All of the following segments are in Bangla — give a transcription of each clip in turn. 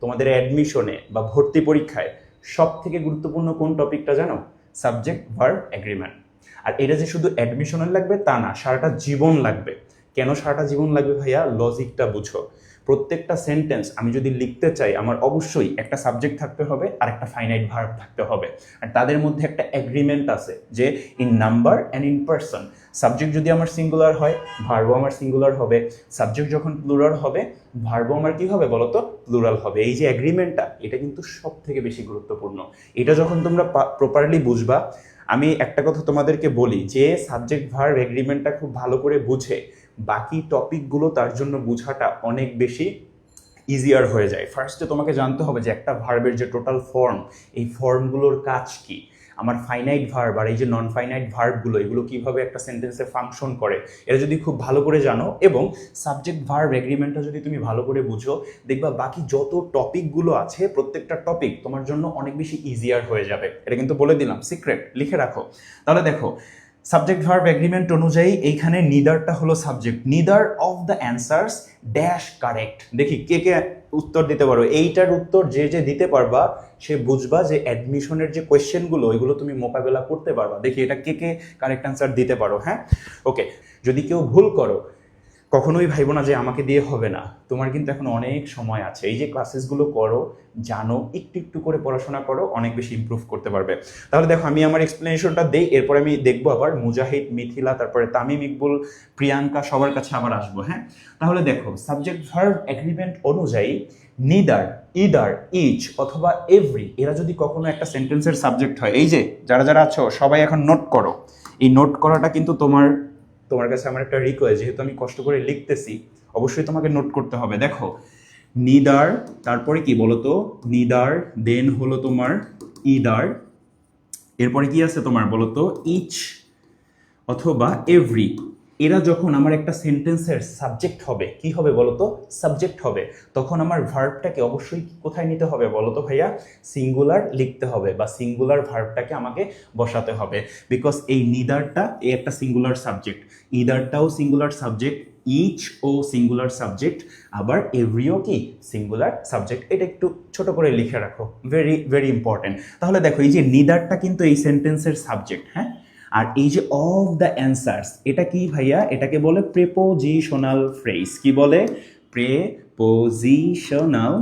তোমাদের অ্যাডমিশনে বা ভর্তি পরীক্ষায় সব থেকে গুরুত্বপূর্ণ কোন টপিকটা জানো? সাবজেক্ট ভার্ব অ্যাগ্রিমেন্ট আর এটা যে শুধু অ্যাডমিশনের লাগবে তা না, সারাটা জীবন লাগবে। কেন সারাটা জীবন লাগবে ভাইয়া? লজিকটা বুঝো। প্রত্যেকটা সেন্টেন্স আমি যদি লিখতে চাই, আমার অবশ্যই একটা সাবজেক্ট থাকতে হবে আর একটা ফাইনাইট ভার্ব থাকতে হবে। আর তাদের মধ্যে একটা এগ্রিমেন্ট আছে যে in number and in person subject যদি আমার সিঙ্গুলার হয় ভার্বও আমার সিঙ্গুলার হবে। সাবজেক্ট যখন প্লুরাল হবে ভার্বও আমার কী হবে বলো তো প্লুরাল হবে। এই যে এগ্রিমেন্টটা এটা কিন্তু সব থেকে বেশি গুরুত্বপূর্ণ। এটা যখন তোমরা প্রপারলি বুঝবা, আমি একটা কথা তোমাদেরকে বলি, যে সাবজেক্ট ভার্ব এগ্রিমেন্টটা খুব ভালো করে বুঝে বাকি টপিকগুলো তার জন্য বোঝাটা অনেক বেশি ইজিয়ার হয়ে যায়। ফার্স্টে তোমাকে জানতে হবে যে একটা ভার্বের যে টোটাল ফর্ম এই ফর্মগুলোর কাজ কি? আমার ফাইনাইট ভার্ব আর এই যে নন ফাইনাইট ভার্বগুলো এগুলো কীভাবে একটা সেন্টেন্সে ফাংশন করে, এটা যদি খুব ভালো করে জানো এবং সাবজেক্ট ভার্ব এগ্রিমেন্টটা যদি তুমি ভালো করে বুঝো, দেখবা বাকি যত টপিকগুলো আছে, প্রত্যেকটা টপিক তোমার জন্য অনেক বেশি ইজিয়ার হয়ে যাবে। এটা কিন্তু বলে দিলাম সিক্রেট লিখে রাখো। তাহলে দেখো সাবজেক্ট ভার্ব এগ্রিমেন্ট অনুযায়ী এইখানে নিদারটা হলো subject neither of the answers dash correct দেখি, কে কে উত্তর দিতে পারো? এইটার উত্তর যে যে দিতে পারবা, সে বুঝবা যে অ্যাডমিশনের যে কোয়েশ্চেনগুলো ওইগুলো তুমি মোকাবেলা করতে পারবা। দেখি, এটা কে কে কারেক্ট অ্যান্সার দিতে পারো হ্যাঁ? ওকে যদি কেউ ভুল করো কখনোই ভাইবো না যে আমাকে দিয়ে হবে না। তোমার কিন্তু এখন অনেক সময় আছে। এই যে ক্লাসেসগুলো করো, জানো, একটু একটু করে পড়াশোনা করো, অনেক বেশি ইমপ্রুভ করতে পারবে। তাহলে দেখো, আমি আমার এক্সপ্লেনেশনটা দেই, এরপর আমি দেখব আবার মুজাহিদ, মিথিলা, তারপরে তামিম, ইকবুল, প্রিয়াঙ্কা, সবার কাছে আবার আসব হ্যাঁ? তাহলে দেখো সাবজেক্ট ভার্ব এগ্রিমেন্ট অনুযায়ী নিদার ইদার ইচ অথবা এভরি এরা যদি কখনো একটা সেন্টেন্সের সাবজেক্ট হয়, এই যে, যারা যারা আছো, সবাই এখন নোট করো। এই নোট করাটা কিন্তু তোমার তোমার কাছে আমার একটা রিকোয়েস্ট যেহেতু আমি কষ্ট করে লিখতেছি, অবশ্যই তোমাকে নোট করতে হবে। দেখো নিদার তারপরে কি বলতো? নিদার দেন হলো তোমার ইদার এরপরে কি আছে তোমার বলতো? ইচ অথবা এভরি এরা যখন আমার একটা সেন্টেন্সের সাবজেক্ট হবে, কি হবে বলতো? সাবজেক্ট হবে। তখন আমার ভার্বটাকে অবশ্যই কোথায় নিতে হবে বলতো ভাইয়া? সিঙ্গুলার লিখতে হবে বা সিঙ্গুলার ভার্বটাকে আমাকে বসাতে হবে। বিকজ এই নিদারটা এই একটা সিঙ্গুলার সাবজেক্ট ইদারটাও সিঙ্গুলার সাবজেক্ট ইচ ও সিঙ্গুলার সাবজেক্ট আবার এভরিও কি? সিঙ্গুলার সাবজেক্ট এটা একটু ছোট করে লিখে রাখো। ভেরি ভেরি ইম্পর্টেন্ট তাহলে দেখো, এই যে নিদারটা কিন্তু এই সেন্টেন্সের সাবজেক্ট হ্যাঁ? আর এই যে অফ দ্য অ্যান্সার্স এটা কি ভাইয়া? এটাকে বলে প্রেপোজিশনাল ফ্রেজ কি বলে? প্রেপোজিশনাল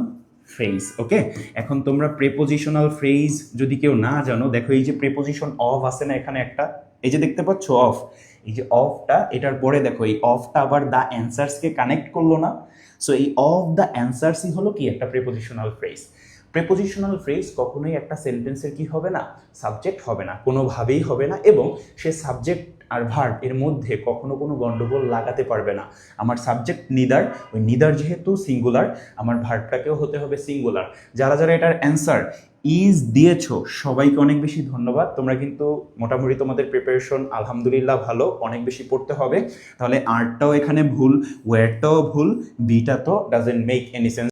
ফ্রেজ ওকে এখন তোমরা প্রেপোজিশনাল ফ্রেজ যদি কেউ না জানো, দেখো এই যে প্রেপোজিশন অফ আছে না এখানে একটা? এই যে দেখতে পাচ্ছ অফ এই যে অফটা এটার পরে দেখো, এই অফটা আবার দ্য অ্যান্সার্সকে কানেক্ট করল না। সো এই অফ দ্য অ্যান্সার্সই হলো কি? একটা প্রেপোজিশনাল ফ্রেজ প্রেপোজিশনাল ফ্রেজ কখনোই একটা সেন্টেন্সের কি হবে না সাবজেক্ট হবে না, কোনোভাবেই হবে না এবং সে সাবজেক্ট আর ভার্ব এর মধ্যে কখনো কোনো গন্ডগোল লাগাতে পারবে না। আমার সাবজেক্ট নিদার ওই নিদার যেহেতু সিঙ্গুলার আমার ভার্বটাকেও হতে হবে সিঙ্গুলার যারা যারা এটার অ্যান্সার ইজ দিয়েছ, সবাইকে অনেক বেশি ধন্যবাদ। তোমরা কিন্তু মোটামুটি তোমাদের প্রিপারেশন আলহামদুলিল্লাহ ভালো, অনেক বেশি পড়তে হবে। তাহলে আর্টটাও এখানে ভুল ওয়ারটাও ভুল বিটা তো ডাজেন্ট মেক এনি সেন্স